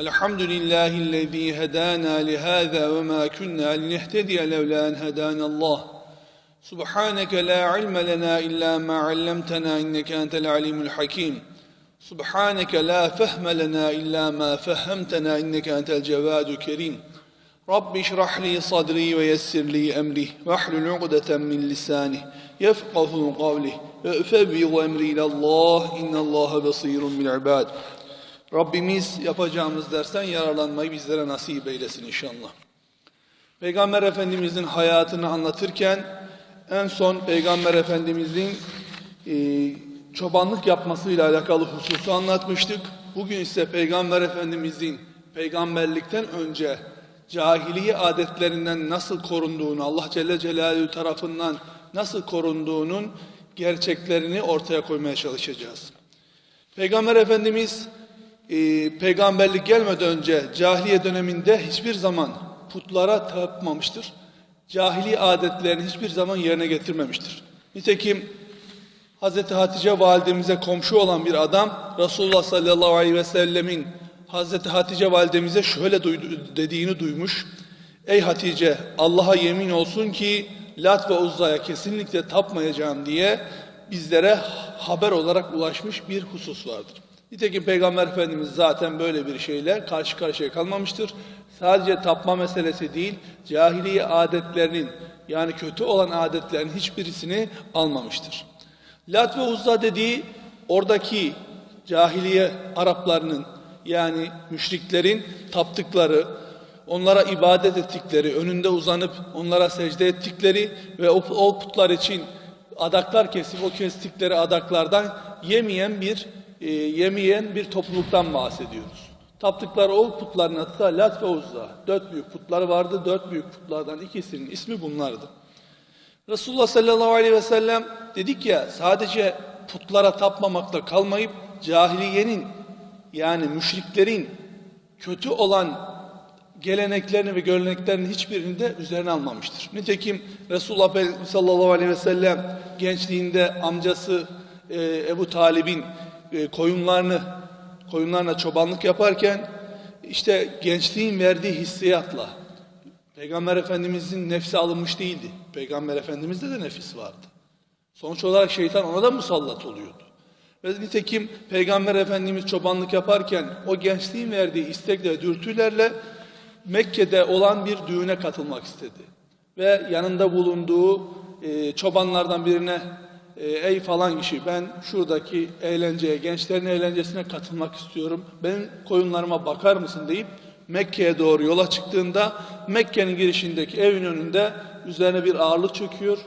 الحمد لله الذي هدانا لهذا وما كنا لنهتدي لولا أن هدانا الله. سبحانك لا علم لنا إلا ما علمتنا إنك أنت العليم الحكيم. سبحانك لا فهم لنا إلا ما فهمتنا إنك أنت الجواد الكريم. رب اشرح لي صدري ويسر لي أمري واحلل عقدة من لساني يفقه قولي. فأفوض أمري إلى الله إن الله بصير بالعباد. Rabbimiz yapacağımız dersten yararlanmayı bizlere nasip eylesin inşallah. Peygamber Efendimizin hayatını anlatırken en son Peygamber Efendimizin e, çobanlık yapmasıyla alakalı hususu anlatmıştık. Bugün ise Peygamber Efendimizin peygamberlikten önce cahiliye adetlerinden nasıl korunduğunu, Allah Celle Celaluhu tarafından nasıl korunduğunun gerçeklerini ortaya koymaya çalışacağız. Peygamber Efendimiz e, peygamberlik gelmeden önce cahiliye döneminde hiçbir zaman putlara tapmamıştır. Cahili adetlerini hiçbir zaman yerine getirmemiştir. Nitekim Hz. Hatice validemize komşu olan bir adam Resulullah sallallahu aleyhi ve sellemin Hz. Hatice validemize şöyle duydu, dediğini duymuş. Ey Hatice Allah'a yemin olsun ki Lat ve Uzza'ya kesinlikle tapmayacağım diye bizlere haber olarak ulaşmış bir husus vardır. Nitekim Peygamber Efendimiz zaten böyle bir şeyle karşı karşıya kalmamıştır. Sadece tapma meselesi değil, cahiliye adetlerinin yani kötü olan adetlerin hiçbirisini almamıştır. Lat ve Uzza dediği oradaki cahiliye Araplarının yani müşriklerin taptıkları, onlara ibadet ettikleri, önünde uzanıp onlara secde ettikleri ve o, o putlar için adaklar kesip o kestikleri adaklardan yemeyen bir e, yemeyen bir topluluktan bahsediyoruz. Taptıkları o putların adı da Lat ve Uzza. Dört büyük putlar vardı. Dört büyük putlardan ikisinin ismi bunlardı. Resulullah sallallahu aleyhi ve sellem dedik ya sadece putlara tapmamakla kalmayıp cahiliyenin yani müşriklerin kötü olan geleneklerini ve göreneklerini hiçbirini de üzerine almamıştır. Nitekim Resulullah sallallahu aleyhi ve sellem gençliğinde amcası e, Ebu Talib'in e, koyunlarını koyunlarına çobanlık yaparken işte gençliğin verdiği hissiyatla Peygamber Efendimizin nefsi alınmış değildi. Peygamber Efendimizde de nefis vardı. Sonuç olarak şeytan ona da musallat oluyordu. Ve nitekim Peygamber Efendimiz çobanlık yaparken o gençliğin verdiği istekle, dürtülerle Mekke'de olan bir düğüne katılmak istedi. Ve yanında bulunduğu e, çobanlardan birine ey falan kişi ben şuradaki eğlenceye, gençlerin eğlencesine katılmak istiyorum. Ben koyunlarıma bakar mısın deyip Mekke'ye doğru yola çıktığında Mekke'nin girişindeki evin önünde üzerine bir ağırlık çöküyor.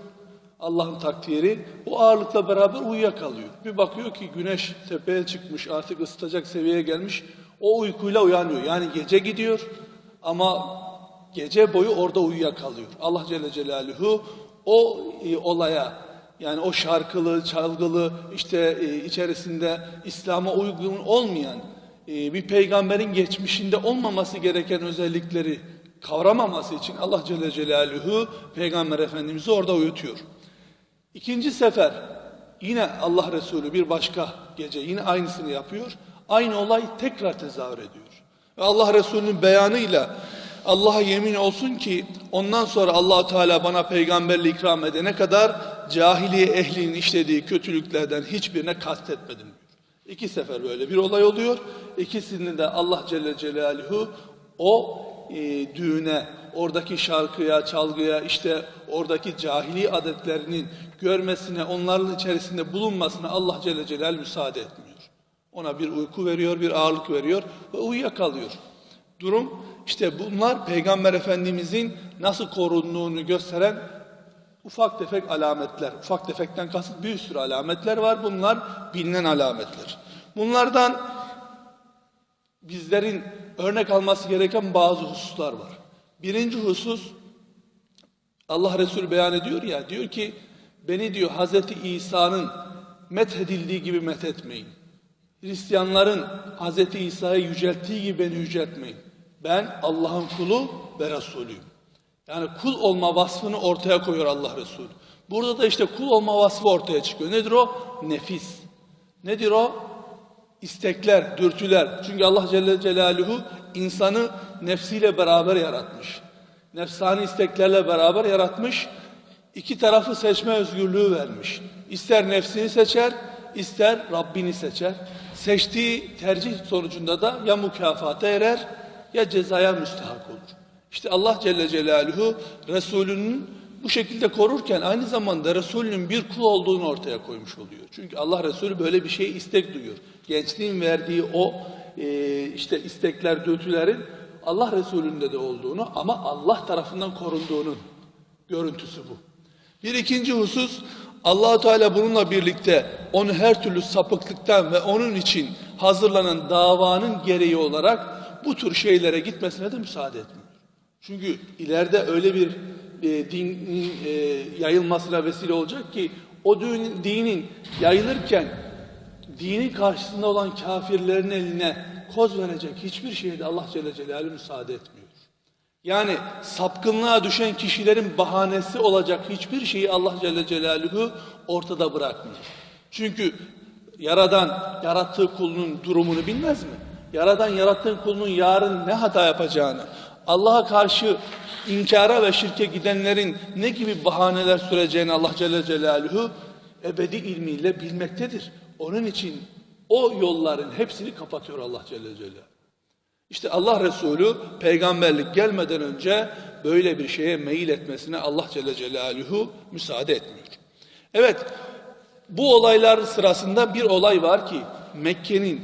Allah'ın takdiri. O ağırlıkla beraber uyuyakalıyor. Bir bakıyor ki güneş tepeye çıkmış artık ısıtacak seviyeye gelmiş. O uykuyla uyanıyor. Yani gece gidiyor ama gece boyu orada uyuyakalıyor. Allah Celle Celaluhu o e, olaya yani o şarkılı, çalgılı, işte e, içerisinde İslam'a uygun olmayan e, bir peygamberin geçmişinde olmaması gereken özellikleri kavramaması için Allah Celle Celaluhu Peygamber Efendimiz'i orada uyutuyor. İkinci sefer yine Allah Resulü bir başka gece yine aynısını yapıyor. Aynı olay tekrar tezahür ediyor. Ve Allah Resulü'nün beyanıyla Allah'a yemin olsun ki ondan sonra allah Teala bana peygamberliği ikram edene kadar cahiliye ehlinin işlediği kötülüklerden hiçbirine kastetmedim diyor. İki sefer böyle bir olay oluyor. İkisini de Allah Celle Celaluhu o e, düğüne, oradaki şarkıya, çalgıya, işte oradaki cahili adetlerinin görmesine, onların içerisinde bulunmasına Allah Celle Celaluhu müsaade etmiyor. Ona bir uyku veriyor, bir ağırlık veriyor ve uyuyakalıyor. Durum işte bunlar Peygamber Efendimizin nasıl korunduğunu gösteren ufak tefek alametler. Ufak tefekten kasıt bir sürü alametler var. Bunlar bilinen alametler. Bunlardan bizlerin örnek alması gereken bazı hususlar var. Birinci husus Allah Resulü beyan ediyor ya diyor ki beni diyor Hazreti İsa'nın methedildiği gibi methetmeyin. Hristiyanların Hazreti İsa'yı yücelttiği gibi beni yüceltmeyin. Ben Allah'ın kulu ve Resulüyüm. Yani kul olma vasfını ortaya koyuyor Allah Resulü. Burada da işte kul olma vasfı ortaya çıkıyor. Nedir o? Nefis. Nedir o? İstekler, dürtüler. Çünkü Allah Celle Celaluhu insanı nefsiyle beraber yaratmış. Nefsani isteklerle beraber yaratmış. İki tarafı seçme özgürlüğü vermiş. İster nefsini seçer, ister Rabbini seçer. Seçtiği tercih sonucunda da ya mükafata erer ya cezaya müstahak olur. İşte Allah Celle Celaluhu Resulünün bu şekilde korurken aynı zamanda Resulünün bir kul olduğunu ortaya koymuş oluyor. Çünkü Allah Resulü böyle bir şey istek duyuyor. Gençliğin verdiği o e, işte istekler, dötülerin Allah Resulü'nde de olduğunu ama Allah tarafından korunduğunun görüntüsü bu. Bir ikinci husus Allahu Teala bununla birlikte onu her türlü sapıklıktan ve onun için hazırlanan davanın gereği olarak bu tür şeylere gitmesine de müsaade etmiyor. Çünkü ileride öyle bir e, dinin e, yayılmasına vesile olacak ki o dinin, dinin yayılırken dinin karşısında olan kafirlerin eline koz verecek hiçbir şeye de Allah Celle Celaluhu müsaade etmiyor. Yani sapkınlığa düşen kişilerin bahanesi olacak hiçbir şeyi Allah Celle Celaluhu ortada bırakmıyor. Çünkü Yaradan yarattığı kulunun durumunu bilmez mi? Yaradan yarattığı kulunun yarın ne hata yapacağını, Allah'a karşı inkara ve şirke gidenlerin ne gibi bahaneler süreceğini Allah Celle Celaluhu ebedi ilmiyle bilmektedir. Onun için o yolların hepsini kapatıyor Allah Celle Celaluhu. İşte Allah Resulü peygamberlik gelmeden önce böyle bir şeye meyil etmesine Allah Celle Celaluhu müsaade etmiyor. Evet, bu olaylar sırasında bir olay var ki Mekke'nin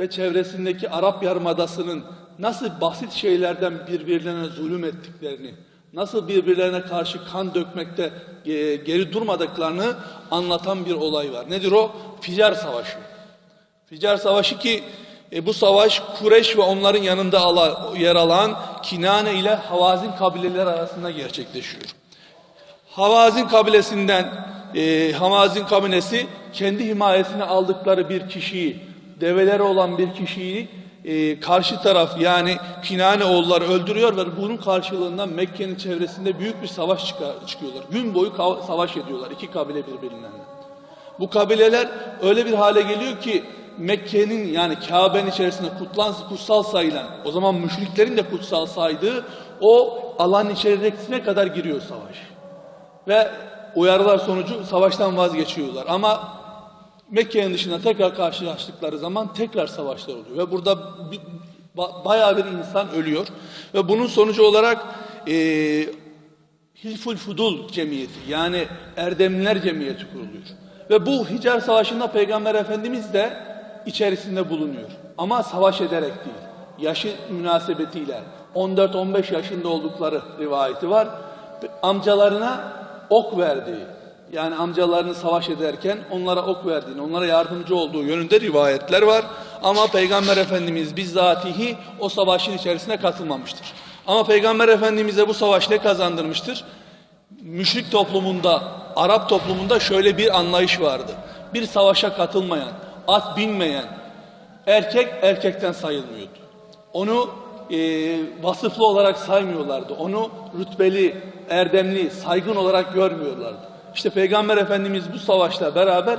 ve çevresindeki Arap Yarımadası'nın nasıl basit şeylerden birbirlerine zulüm ettiklerini, nasıl birbirlerine karşı kan dökmekte e, geri durmadıklarını anlatan bir olay var. Nedir o? Ficar Savaşı. Ficar Savaşı ki e, bu savaş Kureş ve onların yanında ala, yer alan Kinane ile Havazin kabileleri arasında gerçekleşiyor. Havazin kabilesinden e, Havazin kabilesi kendi himayesine aldıkları bir kişiyi, develeri olan bir kişiyi e, karşı taraf yani Kinane oğulları öldürüyor ve bunun karşılığında Mekke'nin çevresinde büyük bir savaş çıkar, çıkıyorlar. Gün boyu savaş ediyorlar iki kabile birbirinden. Bu kabileler öyle bir hale geliyor ki Mekke'nin yani Kabe'nin içerisinde kutlan, kutsal sayılan, o zaman müşriklerin de kutsal saydığı o alan içerisine kadar giriyor savaş. Ve uyarılar sonucu savaştan vazgeçiyorlar. Ama Mekke'nin dışında tekrar karşılaştıkları zaman tekrar savaşlar oluyor. Ve burada bir, ba, bayağı bir insan ölüyor. Ve bunun sonucu olarak e, Hilful Fudul Cemiyeti yani Erdemliler Cemiyeti kuruluyor. Ve bu Hicar Savaşı'nda Peygamber Efendimiz de içerisinde bulunuyor. Ama savaş ederek değil. Yaşı münasebetiyle 14-15 yaşında oldukları rivayeti var. Amcalarına ok verdiği, yani amcalarını savaş ederken onlara ok verdiğini, onlara yardımcı olduğu yönünde rivayetler var. Ama Peygamber Efendimiz bizzatihi o savaşın içerisine katılmamıştır. Ama Peygamber Efendimiz'e bu savaş ne kazandırmıştır? Müşrik toplumunda, Arap toplumunda şöyle bir anlayış vardı. Bir savaşa katılmayan, at binmeyen erkek erkekten sayılmıyordu. Onu e, vasıflı olarak saymıyorlardı. Onu rütbeli, erdemli, saygın olarak görmüyorlardı. İşte Peygamber Efendimiz bu savaşla beraber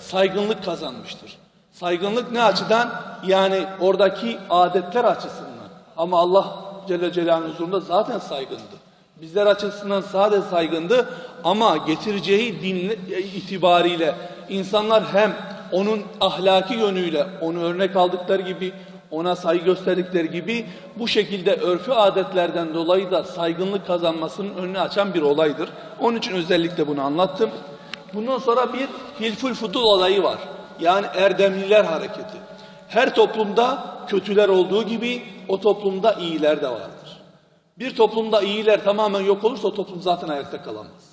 saygınlık kazanmıştır. Saygınlık ne açıdan? Yani oradaki adetler açısından. Ama Allah Celle Celaluhu'nun huzurunda zaten saygındı. Bizler açısından sadece saygındı ama getireceği din itibariyle insanlar hem onun ahlaki yönüyle onu örnek aldıkları gibi ona saygı gösterdikleri gibi bu şekilde örfü adetlerden dolayı da saygınlık kazanmasının önünü açan bir olaydır. Onun için özellikle bunu anlattım. Bundan sonra bir hilful fudul olayı var. Yani erdemliler hareketi. Her toplumda kötüler olduğu gibi o toplumda iyiler de vardır. Bir toplumda iyiler tamamen yok olursa o toplum zaten ayakta kalamaz.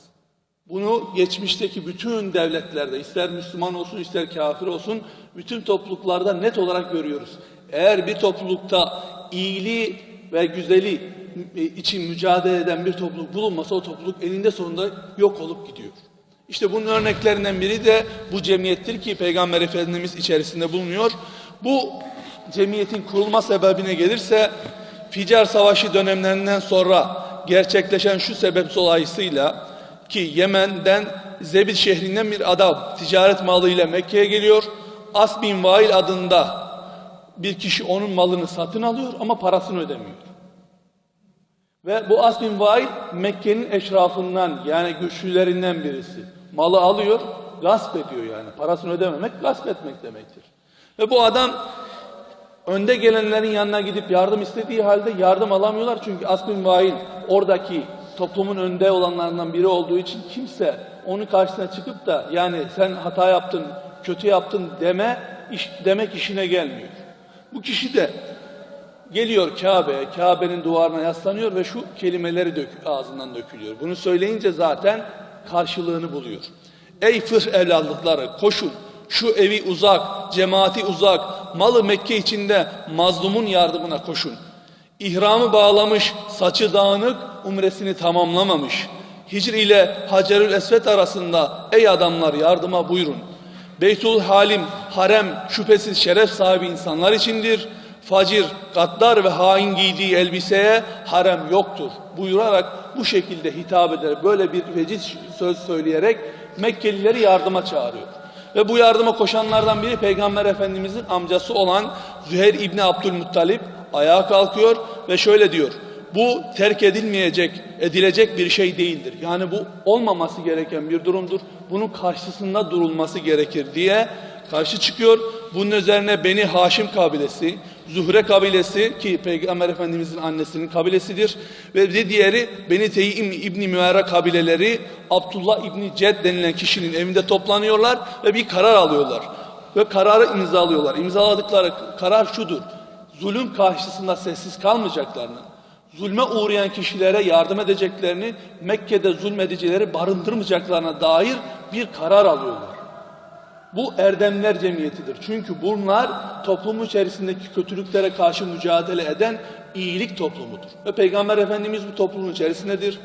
Bunu geçmişteki bütün devletlerde ister Müslüman olsun ister kafir olsun bütün topluluklarda net olarak görüyoruz. Eğer bir toplulukta iyiliği ve güzeli için mücadele eden bir topluluk bulunmasa o topluluk eninde sonunda yok olup gidiyor. İşte bunun örneklerinden biri de bu cemiyettir ki Peygamber Efendimiz içerisinde bulunuyor. Bu cemiyetin kurulma sebebine gelirse Ficar Savaşı dönemlerinden sonra gerçekleşen şu sebep dolayısıyla ki Yemen'den Zebil şehrinden bir adam ticaret malıyla Mekke'ye geliyor. As bin Vail adında bir kişi onun malını satın alıyor ama parasını ödemiyor. Ve bu As bin Vail Mekke'nin eşrafından yani güçlülerinden birisi. Malı alıyor, gasp ediyor yani. Parasını ödememek gasp etmek demektir. Ve bu adam önde gelenlerin yanına gidip yardım istediği halde yardım alamıyorlar. Çünkü As bin Vail oradaki toplumun önde olanlarından biri olduğu için kimse onun karşısına çıkıp da yani sen hata yaptın, kötü yaptın deme iş, demek işine gelmiyor. Bu kişi de Geliyor Kabe'ye, Kabe'nin duvarına yaslanıyor ve şu kelimeleri dök, ağzından dökülüyor. Bunu söyleyince zaten karşılığını buluyor. Ey fıh evlatlıkları koşun, şu evi uzak, cemaati uzak, malı Mekke içinde mazlumun yardımına koşun. İhramı bağlamış, saçı dağınık, umresini tamamlamamış. Hicr ile Hacerül Esved arasında ey adamlar yardıma buyurun. Beytul Halim, harem şüphesiz şeref sahibi insanlar içindir facir, gaddar ve hain giydiği elbiseye harem yoktur buyurarak bu şekilde hitap eder. Böyle bir veciz söz söyleyerek Mekkelileri yardıma çağırıyor. Ve bu yardıma koşanlardan biri Peygamber Efendimizin amcası olan Züheyr İbni Abdülmuttalip ayağa kalkıyor ve şöyle diyor. Bu terk edilmeyecek, edilecek bir şey değildir. Yani bu olmaması gereken bir durumdur. Bunun karşısında durulması gerekir diye karşı çıkıyor. Bunun üzerine Beni Haşim kabilesi, Zuhre kabilesi ki Peygamber Efendimizin annesinin kabilesidir. Ve bir diğeri Beni Teyyim İbni Müerre kabileleri Abdullah İbni Ced denilen kişinin evinde toplanıyorlar ve bir karar alıyorlar. Ve kararı imzalıyorlar. İmzaladıkları karar şudur. Zulüm karşısında sessiz kalmayacaklarını, zulme uğrayan kişilere yardım edeceklerini, Mekke'de zulmedicileri barındırmayacaklarına dair bir karar alıyorlar. Bu erdemler cemiyetidir. Çünkü bunlar toplumun içerisindeki kötülüklere karşı mücadele eden iyilik toplumudur. Ve Peygamber Efendimiz bu toplumun içerisindedir.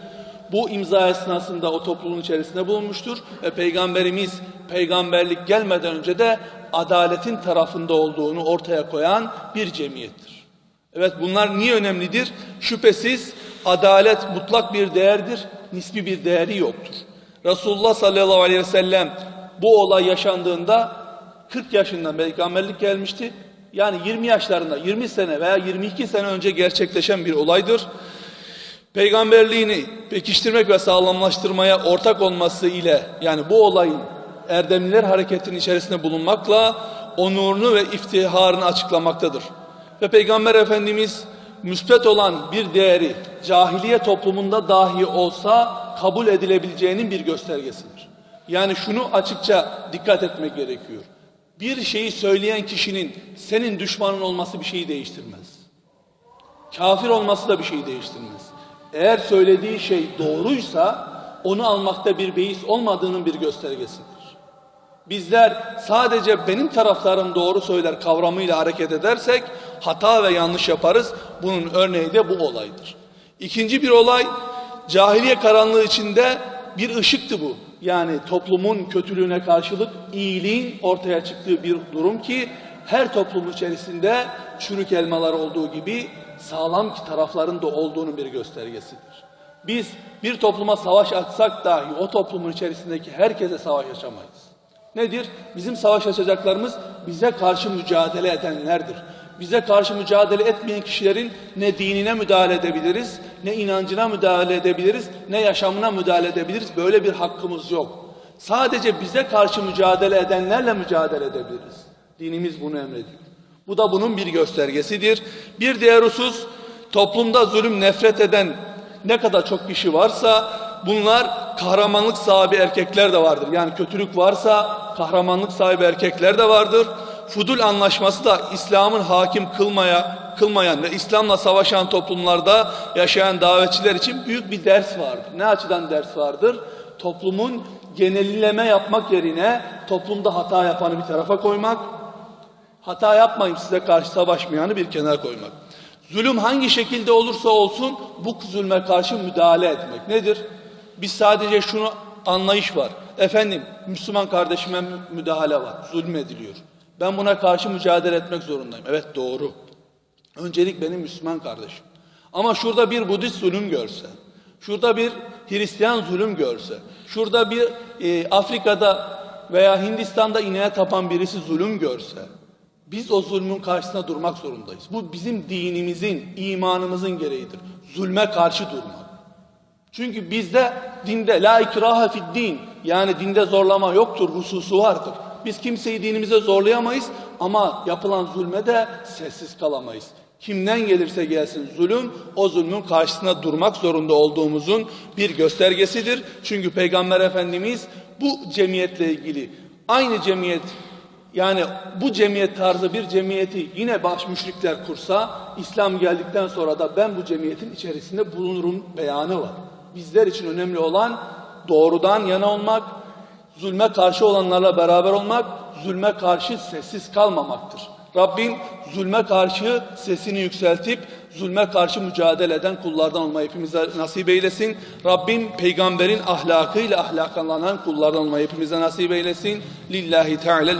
Bu imza esnasında o toplumun içerisinde bulunmuştur. Ve Peygamberimiz peygamberlik gelmeden önce de adaletin tarafında olduğunu ortaya koyan bir cemiyettir. Evet bunlar niye önemlidir? Şüphesiz adalet mutlak bir değerdir, nispi bir değeri yoktur. Resulullah sallallahu aleyhi ve sellem bu olay yaşandığında 40 yaşında peygamberlik gelmişti. Yani 20 yaşlarında 20 sene veya 22 sene önce gerçekleşen bir olaydır. Peygamberliğini pekiştirmek ve sağlamlaştırmaya ortak olması ile yani bu olayın Erdemliler hareketinin içerisinde bulunmakla onurunu ve iftiharını açıklamaktadır. Ve Peygamber Efendimiz müspet olan bir değeri cahiliye toplumunda dahi olsa kabul edilebileceğinin bir göstergesidir. Yani şunu açıkça dikkat etmek gerekiyor. Bir şeyi söyleyen kişinin senin düşmanın olması bir şeyi değiştirmez. Kafir olması da bir şeyi değiştirmez. Eğer söylediği şey doğruysa onu almakta bir beis olmadığının bir göstergesidir. Bizler sadece benim taraflarım doğru söyler kavramıyla hareket edersek hata ve yanlış yaparız. Bunun örneği de bu olaydır. İkinci bir olay cahiliye karanlığı içinde bir ışıktı bu. Yani toplumun kötülüğüne karşılık iyiliğin ortaya çıktığı bir durum ki her toplum içerisinde çürük elmalar olduğu gibi sağlam tarafların da olduğunun bir göstergesidir. Biz bir topluma savaş açsak dahi o toplumun içerisindeki herkese savaş açamayız. Nedir? Bizim savaş açacaklarımız bize karşı mücadele edenlerdir. Bize karşı mücadele etmeyen kişilerin ne dinine müdahale edebiliriz, ne inancına müdahale edebiliriz, ne yaşamına müdahale edebiliriz. Böyle bir hakkımız yok. Sadece bize karşı mücadele edenlerle mücadele edebiliriz. Dinimiz bunu emrediyor. Bu da bunun bir göstergesidir. Bir diğer husus, toplumda zulüm nefret eden ne kadar çok kişi varsa bunlar kahramanlık sahibi erkekler de vardır. Yani kötülük varsa kahramanlık sahibi erkekler de vardır. Fudul anlaşması da İslam'ın hakim kılmaya kılmayan ve İslam'la savaşan toplumlarda yaşayan davetçiler için büyük bir ders vardır. Ne açıdan ders vardır? Toplumun genelleme yapmak yerine toplumda hata yapanı bir tarafa koymak, Hata yapmayın size karşı savaşmayanı bir kenara koymak. Zulüm hangi şekilde olursa olsun bu zulme karşı müdahale etmek. Nedir? Biz sadece şunu anlayış var. Efendim Müslüman kardeşime mü- müdahale var. Zulmediliyor. Ben buna karşı mücadele etmek zorundayım. Evet doğru. Öncelik benim Müslüman kardeşim. Ama şurada bir Budist zulüm görse, şurada bir Hristiyan zulüm görse, şurada bir e, Afrika'da veya Hindistan'da ineğe tapan birisi zulüm görse, biz o zulmün karşısında durmak zorundayız. Bu bizim dinimizin, imanımızın gereğidir. Zulme karşı durmak. Çünkü bizde dinde la ikraha fid din yani dinde zorlama yoktur hususu vardır. Biz kimseyi dinimize zorlayamayız ama yapılan zulme de sessiz kalamayız. Kimden gelirse gelsin zulüm o zulmün karşısında durmak zorunda olduğumuzun bir göstergesidir. Çünkü Peygamber Efendimiz bu cemiyetle ilgili aynı cemiyet yani bu cemiyet tarzı bir cemiyeti yine baş müşrikler kursa İslam geldikten sonra da ben bu cemiyetin içerisinde bulunurum beyanı var. Bizler için önemli olan doğrudan yana olmak, zulme karşı olanlarla beraber olmak, zulme karşı sessiz kalmamaktır. Rabbim zulme karşı sesini yükseltip zulme karşı mücadele eden kullardan olmayı hepimize nasip eylesin. Rabbim peygamberin ahlakıyla ahlaklanan kullardan olmayı hepimize nasip eylesin. Lillahi Teala